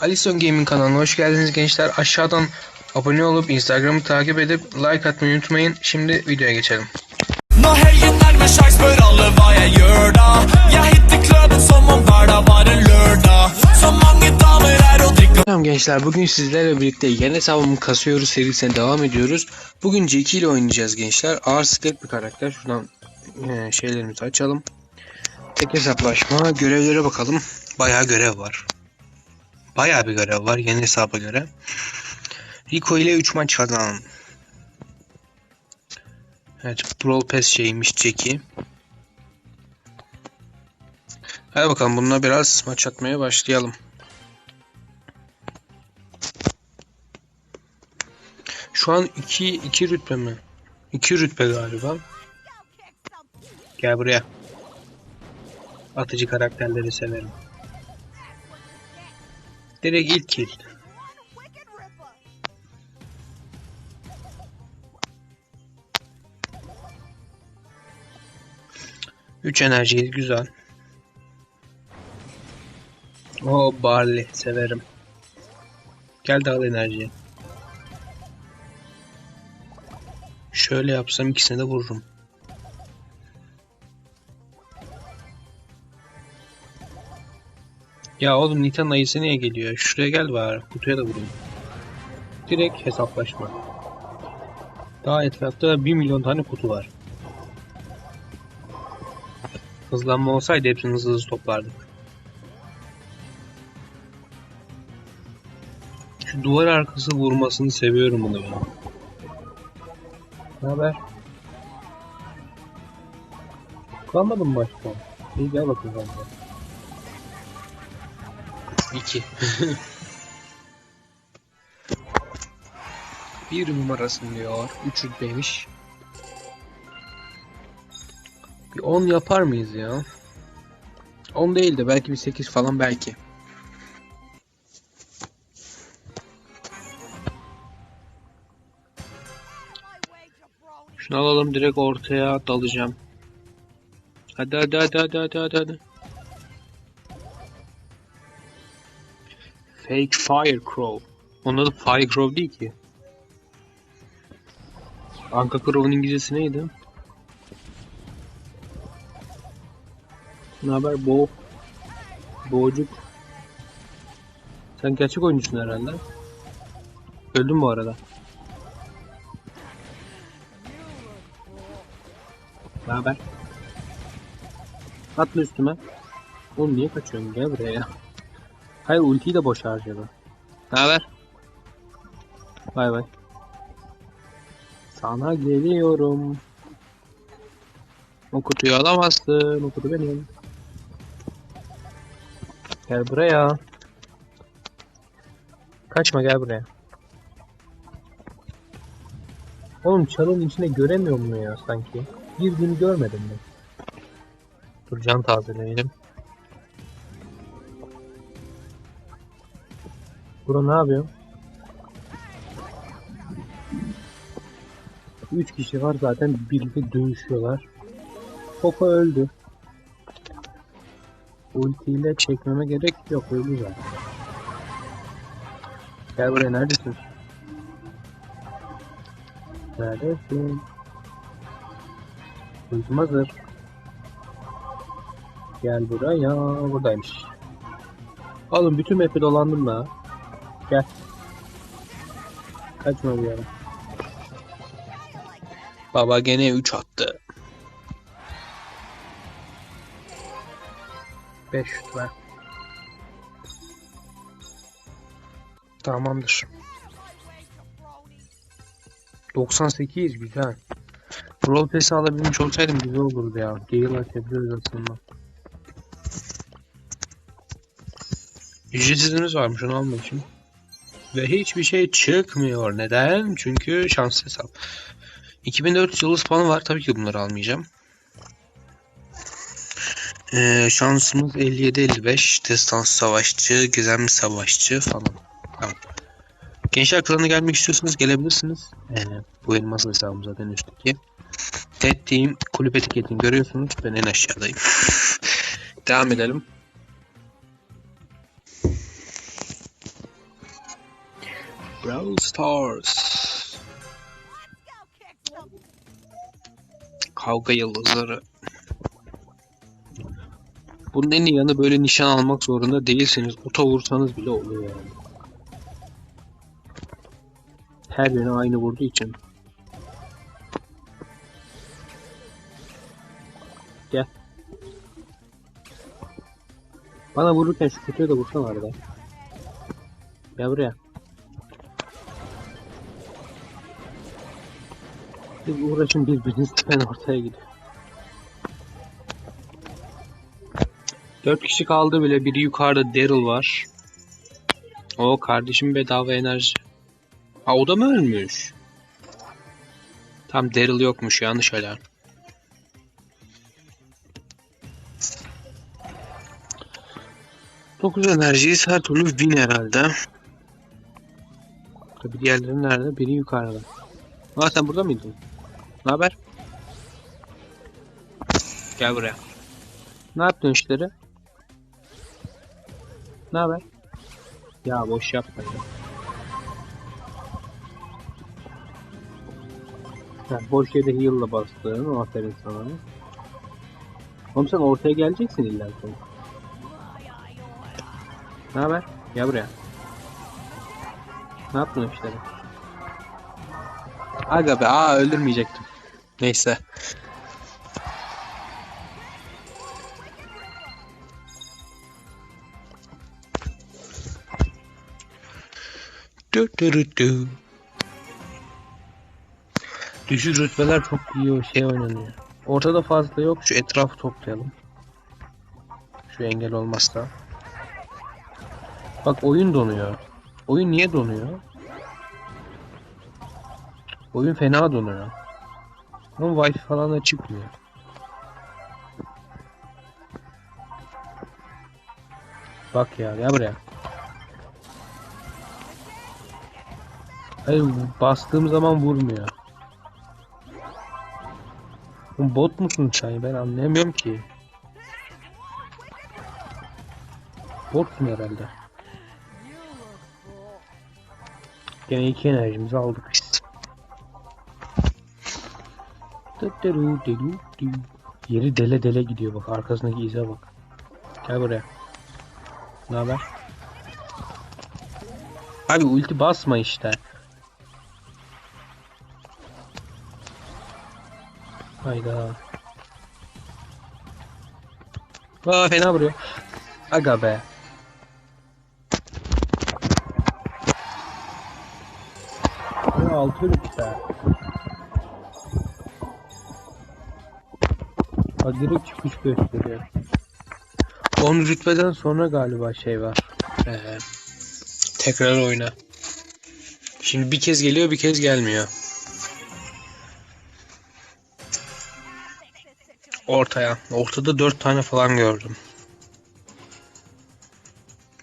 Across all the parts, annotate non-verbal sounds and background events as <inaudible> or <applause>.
Alison Gaming kanalına hoş geldiniz gençler. Aşağıdan abone olup Instagram'ı takip edip like atmayı unutmayın. Şimdi videoya geçelim. Selam gençler. Bugün sizlerle birlikte yeni hesabımı kasıyoruz serisine devam ediyoruz. Bugün Jackie ile oynayacağız gençler. Ağır siklet bir karakter. Şuradan e, şeylerimizi açalım. Tek hesaplaşma. Görevlere bakalım. Bayağı görev var. Bayağı bir görev var yeni hesaba göre. Rico ile 3 maç kazanalım. Evet, Brawl Pass şeymiş Jackie. Hadi bakalım bununla biraz maç atmaya başlayalım. Şu an 2 2 rütbe mi? 2 rütbe galiba. Gel buraya. Atıcı karakterleri severim. Direkt ilk kill. Üç enerjiyiz güzel. O Barley severim. Gel de al enerjiyi. Şöyle yapsam ikisine de vururum. Ya oğlum Nitan ayısı niye geliyor? Şuraya gel bari. Kutuya da vurayım. Direkt hesaplaşma. Daha etrafta 1 milyon tane kutu var. Hızlanma olsaydı hepsini hızlı hızlı toplardık. Şu duvar arkası vurmasını seviyorum bunu ya. Ne haber? Kalmadın mı başka? İyi gel bakayım ben. İki. <laughs> bir numarasın diyor. Üç rütbeymiş. Bir 10 yapar mıyız ya? 10 değil de belki bir 8 falan belki. Şunu alalım direkt ortaya dalacağım. Hadi hadi hadi hadi hadi hadi Fake Fire Crow. Onun adı Fire Crow değil ki. Anka Crow'un İngilizcesi neydi? Ne haber Bo? Boğcuk. Sen gerçek oyuncusun herhalde. Öldün bu arada. Ne haber? Atla üstüme. Oğlum niye kaçıyorsun? Gel buraya ya. Hayır ultiyi de boş harcadı. Ne haber? Bay bay. Sana geliyorum. O kutuyu alamazsın. O kutu benim. Gel buraya. Kaçma gel buraya. Oğlum çalın içinde göremiyor mu ya sanki? Girdiğini görmedim mi? Dur can tazeleyelim. Bura ne yapıyor? 3 kişi var zaten birlikte dövüşüyorlar. Poco öldü. Ultiyle çekmeme gerek yok öldü zaten. Gel buraya neredesin? Neredesin? Ultim hazır. Gel buraya. Buradaymış. Oğlum bütün map'i dolandım da. Kaçma bir yere. Baba gene 3 attı. 5 şut ver. Tamamdır. 98 güzel. Brawl Pass'i alabilmiş olsaydım güzel olurdu ya. Gale açabiliyoruz aslında. Ücretsizimiz varmış onu almak için. Ve hiçbir şey çıkmıyor. Neden? Çünkü şans hesap. 2400 yıldız puanı var. Tabii ki bunları almayacağım. Ee, şansımız 57-55. Destans savaşçı, gizemli savaşçı falan. Tamam. Gençler klanına gelmek istiyorsanız gelebilirsiniz. Ee, bu elmas hesabım zaten üstteki. Ted Team kulüp etiketini görüyorsunuz. Ben en aşağıdayım. <laughs> Devam edelim. Brawl Stars. Kavga yıldızları. Bunun en iyi yanı böyle nişan almak zorunda değilsiniz. Uta vursanız bile oluyor yani. Her yöne aynı vurduğu için. Gel. Bana vururken şu kutuya da vursana arada. Gel buraya. Siz uğraşın birbiriniz ben ortaya gidiyorum. Dört kişi kaldı bile. Biri yukarıda Daryl var. O kardeşim bedava enerji. Ha o da mı ölmüş? Tam Daryl yokmuş yanlış alarm. Dokuz enerjiyi her türlü win herhalde. Tabi diğerleri nerede? Biri yukarıda. Aa sen burada mıydın? Ne haber? Gel buraya. Ne yaptın işleri? Ne haber? Ya boş yapma ya. Boş yere heal'la bastın. Aferin sana. Oğlum sen ortaya geleceksin illa ki. Ne haber? Gel buraya. Ne yaptın işleri? Aga be, aa öldürmeyecektim. Neyse. Du du du du. Düşük rütbeler çok iyi o şey oynanıyor. Ortada fazla yok. Şu etrafı toplayalım. Şu engel olmazsa. Bak oyun donuyor. Oyun niye donuyor? Oyun fena donuyor. Ama wifi falan da çıkmıyor. Bak ya gel buraya. Hayır bastığım zaman vurmuyor. Bot musun sen? Ben anlayamıyorum ki. Botsun herhalde. Gene iki enerjimizi aldık Yeri dele dele gidiyor bak arkasındaki ize bak. Gel buraya. Ne haber? Abi ulti basma işte. Hayda. Aa fena vuruyor. Aga be. Ya altı rütbe. Ha direkt çıkış gösteriyor. 10 rütbeden sonra galiba şey var. Ee, tekrar oyna. Şimdi bir kez geliyor bir kez gelmiyor. Ortaya. Ortada 4 tane falan gördüm.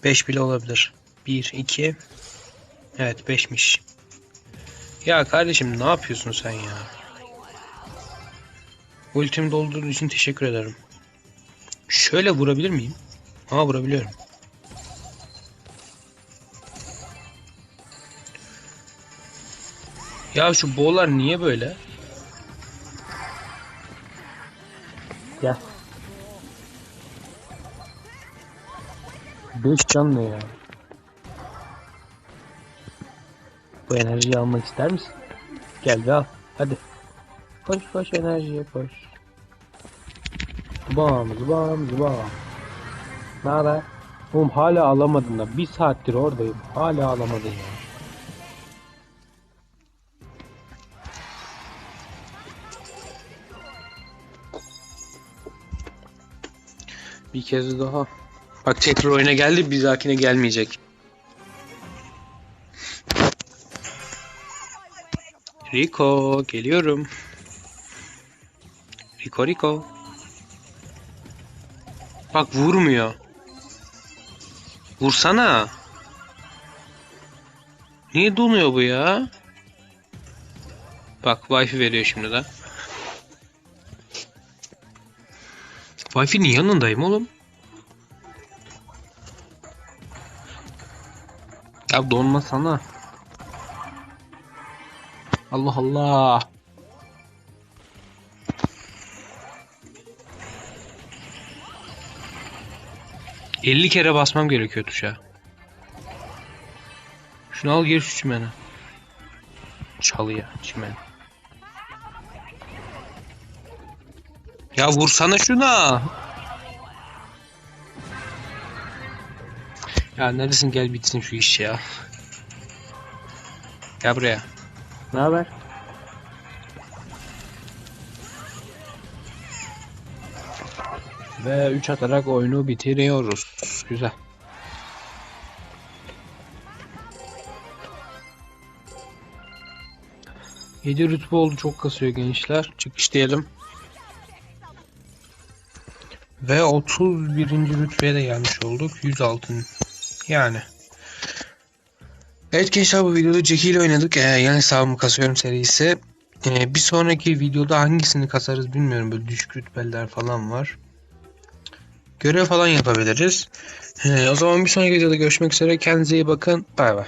5 bile olabilir. 1, 2. Evet 5'miş. Ya kardeşim ne yapıyorsun sen ya? Ultimi doldurduğun için teşekkür ederim. Şöyle vurabilir miyim? Ama vurabiliyorum. Ya şu boğlar niye böyle? Gel. 5 can ne ya? Bu enerjiyi almak ister misin? Gel ve al. Hadi. Koş koş enerjiye koş. Zıbam zıbam zıbam. Ne haber? Oğlum hala alamadın da. Bir saattir oradayım. Hala alamadın ya. Bir kez daha. Bak tekrar oyuna geldi bir dahakine gelmeyecek. Rico geliyorum. Rico. Bak vurmuyor. Vursana. Niye donuyor bu ya? Bak wifi veriyor şimdi de. Wi-Fi'nin yanındayım oğlum. Ya donma sana. Allah Allah. ...50 kere basmam gerekiyor tuşa. Şunu al gir şu çimene. Çalıya çimen. Ya vursana şuna. Ya neredesin gel bitsin şu iş ya. Gel buraya. Ne haber? Ve 3 atarak oyunu bitiriyoruz. Güzel. Yedi rütbe oldu çok kasıyor gençler. Çıkış diyelim. Ve 31. rütbeye de gelmiş olduk. 100 altın. Yani. Evet gençler bu videoda Jackie ile oynadık. Ee, yani hesabımı kasıyorum serisi. Ee, bir sonraki videoda hangisini kasarız bilmiyorum. Böyle düşük rütbeler falan var. Görev falan yapabiliriz. Ee, o zaman bir sonraki videoda görüşmek üzere. Kendinize iyi bakın. Bay bay.